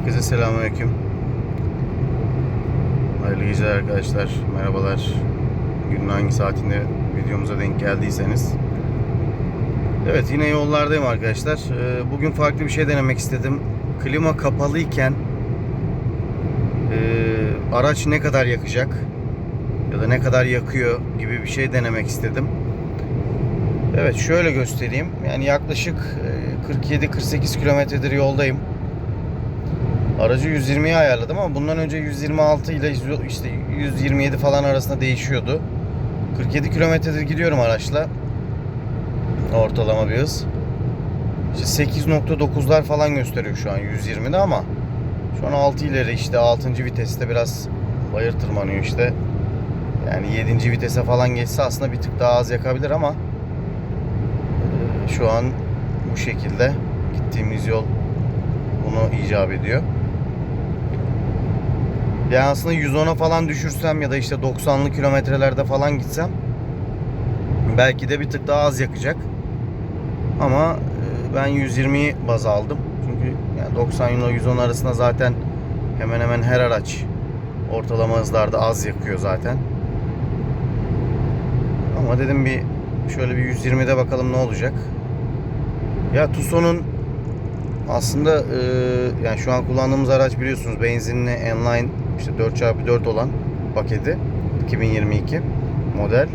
Herkese selamünaleyküm. Hayırlı geceler arkadaşlar. Merhabalar. Günün hangi saatinde videomuza denk geldiyseniz. Evet yine yollardayım arkadaşlar. Ee, Bugün farklı bir şey denemek istedim. Klima kapalıyken e, araç ne kadar yakacak ya da ne kadar yakıyor gibi bir şey denemek istedim. Evet şöyle göstereyim. Yani yaklaşık e, 47-48 kilometredir yoldayım. Aracı 120'ye ayarladım ama bundan önce 126 ile işte 127 falan arasında değişiyordu. 47 kilometredir gidiyorum araçla. Ortalama bir hız. İşte 8.9'lar falan gösteriyor şu an 120'de ama şu an 6 ileri işte 6. viteste biraz bayır tırmanıyor işte. Yani 7. vitese falan geçse aslında bir tık daha az yakabilir ama e, şu an bu şekilde gittiğimiz yol bunu icap ediyor. Yani aslında 110'a falan düşürsem ya da işte 90'lı kilometrelerde falan gitsem belki de bir tık daha az yakacak. Ama e, ben 120'yi baz aldım. Çünkü yani 90 ile 110 arasında zaten hemen hemen her araç ortalama hızlarda az yakıyor zaten. Ama dedim bir şöyle bir 120'de bakalım ne olacak. Ya Tucson'un aslında e, yani şu an kullandığımız araç biliyorsunuz benzinli Enline işte 4x4 olan paketi 2022 model.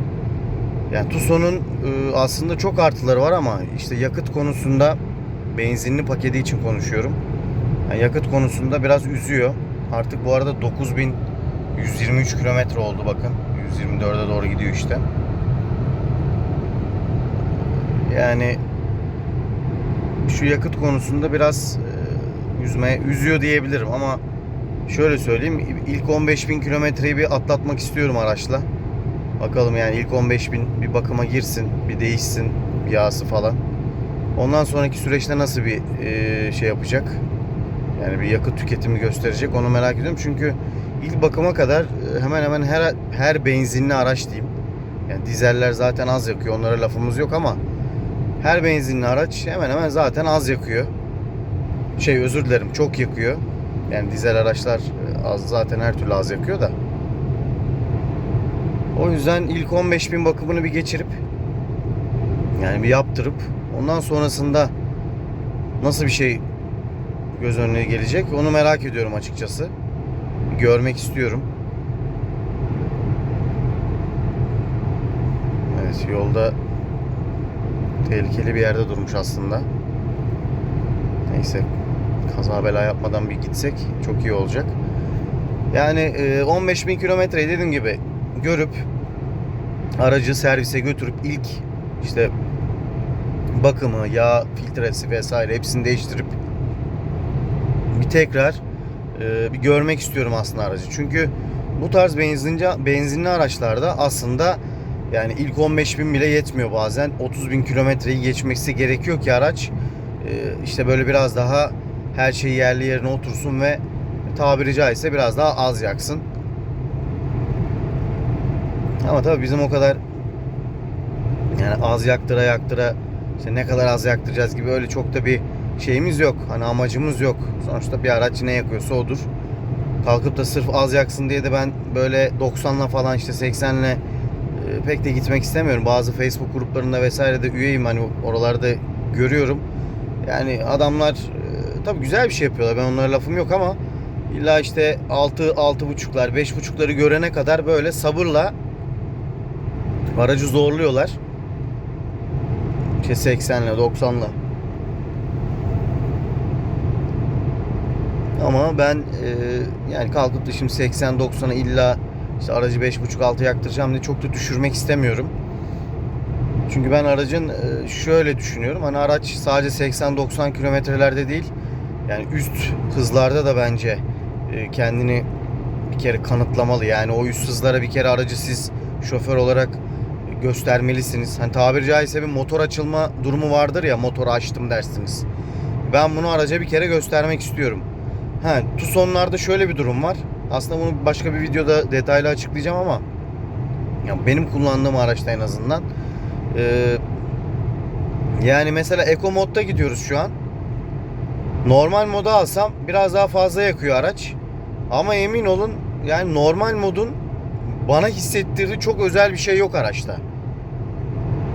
Yani Tucson'un e, aslında çok artıları var ama işte yakıt konusunda benzinli paketi için konuşuyorum. Yani yakıt konusunda biraz üzüyor. Artık bu arada 9123 kilometre oldu bakın. 124'e doğru gidiyor işte. Yani şu yakıt konusunda biraz e, üzme, üzüyor diyebilirim ama şöyle söyleyeyim ilk 15.000 kilometreyi bir atlatmak istiyorum araçla. Bakalım yani ilk 15.000 bir bakıma girsin, bir değişsin yağsı falan. Ondan sonraki süreçte nasıl bir e, şey yapacak? Yani bir yakıt tüketimi gösterecek onu merak ediyorum. Çünkü ilk bakıma kadar e, hemen hemen her her benzinli araç diyeyim. Yani dizeller zaten az yakıyor. Onlara lafımız yok ama her benzinli araç hemen hemen zaten az yakıyor. Şey özür dilerim çok yakıyor. Yani dizel araçlar e, az zaten her türlü az yakıyor da. O yüzden ilk 15.000 bakımını bir geçirip yani bir yaptırıp ondan sonrasında nasıl bir şey göz önüne gelecek onu merak ediyorum açıkçası. Görmek istiyorum. Evet yolda tehlikeli bir yerde durmuş aslında. Neyse kaza bela yapmadan bir gitsek çok iyi olacak. Yani e, 15 bin kilometreyi dediğim gibi görüp aracı servise götürüp ilk işte bakımı, yağ filtresi vesaire hepsini değiştirip bir tekrar e, bir görmek istiyorum aslında aracı. Çünkü bu tarz benzinci benzinli araçlarda aslında yani ilk 15 bin bile yetmiyor bazen. 30 bin kilometreyi geçmesi gerekiyor ki araç e, işte böyle biraz daha her şey yerli yerine otursun ve tabiri caizse biraz daha az yaksın. Ama tabii bizim o kadar yani az yaktıra yaktıra işte ne kadar az yaktıracağız gibi öyle çok da bir şeyimiz yok. Hani amacımız yok. Sonuçta bir araç ne yakıyorsa odur. Kalkıp da sırf az yaksın diye de ben böyle 90'la falan işte 80'le e, pek de gitmek istemiyorum. Bazı Facebook gruplarında vesaire de üyeyim hani oralarda görüyorum. Yani adamlar tabii güzel bir şey yapıyorlar. Ben onlara lafım yok ama illa işte 6 6.5'lar 5.5'ları görene kadar böyle sabırla aracı zorluyorlar. İşte 80'le 90'la. Ama ben e, yani kalkıp da şimdi 80-90'a illa işte aracı 5.5-6 yaktıracağım diye çok da düşürmek istemiyorum. Çünkü ben aracın e, şöyle düşünüyorum. Hani araç sadece 80-90 kilometrelerde değil yani üst hızlarda da bence e, kendini bir kere kanıtlamalı. Yani o üst hızlara bir kere aracı siz şoför olarak göstermelisiniz. Hani tabiri caizse bir motor açılma durumu vardır ya motoru açtım dersiniz. Ben bunu araca bir kere göstermek istiyorum. Ha, Tucson'larda şöyle bir durum var. Aslında bunu başka bir videoda detaylı açıklayacağım ama ya benim kullandığım araçta en azından ee, yani mesela Eco modda gidiyoruz şu an. Normal moda alsam biraz daha fazla yakıyor araç. Ama emin olun yani normal modun bana hissettirdiği çok özel bir şey yok araçta.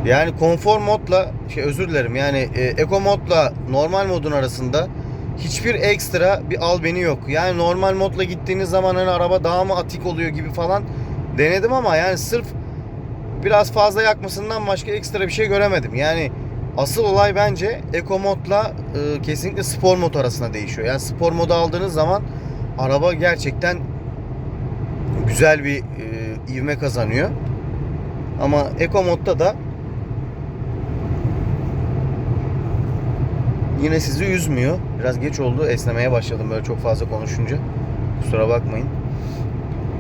Yani konfor modla şey özür dilerim yani e, eco modla normal modun arasında hiçbir ekstra bir albeni yok. Yani normal modla gittiğiniz zaman hani araba daha mı atik oluyor gibi falan denedim ama yani sırf biraz fazla yakmasından başka ekstra bir şey göremedim. Yani asıl olay bence eco modla e, kesinlikle spor mod arasında değişiyor. Yani spor modu aldığınız zaman araba gerçekten güzel bir e, ivme kazanıyor. Ama eco modda da yine sizi üzmüyor. Biraz geç oldu. Esnemeye başladım böyle çok fazla konuşunca. Kusura bakmayın.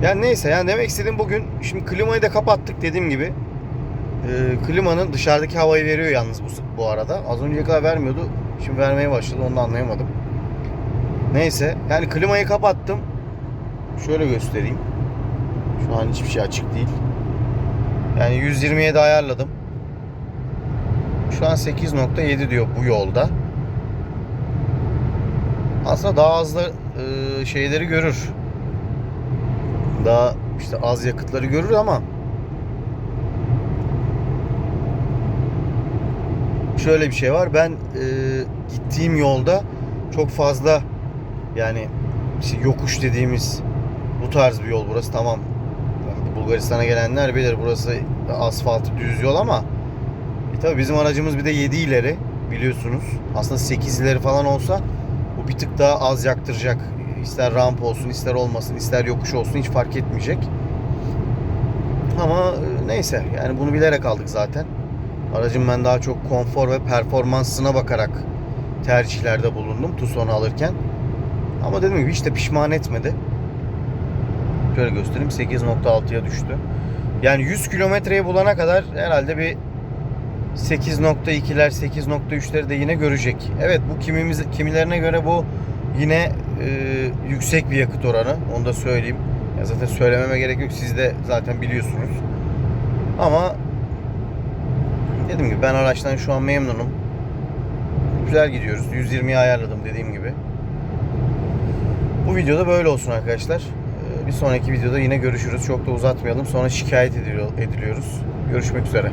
Yani neyse yani demek istediğim bugün şimdi klimayı da kapattık dediğim gibi. Ee, klimanın dışarıdaki havayı veriyor yalnız bu, bu arada. Az önceye kadar vermiyordu. Şimdi vermeye başladı. Onu da anlayamadım. Neyse yani klimayı kapattım. Şöyle göstereyim. Şu an hiçbir şey açık değil. Yani 120'ye de ayarladım. Şu an 8.7 diyor bu yolda. Aslında daha da e, şeyleri görür. Daha işte az yakıtları görür ama şöyle bir şey var. Ben e, gittiğim yolda çok fazla yani işte yokuş dediğimiz bu tarz bir yol burası tamam. Bulgaristan'a gelenler bilir burası asfaltı düz yol ama e tabii bizim aracımız bir de 7 ileri biliyorsunuz. Aslında 8 ileri falan olsa bu bir tık daha az yaktıracak. İster ramp olsun, ister olmasın, ister yokuş olsun hiç fark etmeyecek. Ama e, neyse yani bunu bilerek aldık zaten. Aracın ben daha çok konfor ve performansına bakarak tercihlerde bulundum Tucson'u alırken. Ama dediğim gibi hiç de pişman etmedi. Şöyle göstereyim 8.6'ya düştü. Yani 100 kilometreyi bulana kadar herhalde bir 8.2'ler 8.3'leri de yine görecek. Evet bu kimimiz kimilerine göre bu yine e, yüksek bir yakıt oranı. Onu da söyleyeyim. Ya zaten söylememe gerek yok. Siz de zaten biliyorsunuz. Ama dediğim gibi ben araçtan şu an memnunum. Güzel gidiyoruz. 120'yi ayarladım dediğim gibi. Bu videoda böyle olsun arkadaşlar. Ee, Bir sonraki videoda yine görüşürüz. Çok da uzatmayalım. Sonra şikayet ediliyor- ediliyoruz. Görüşmek üzere.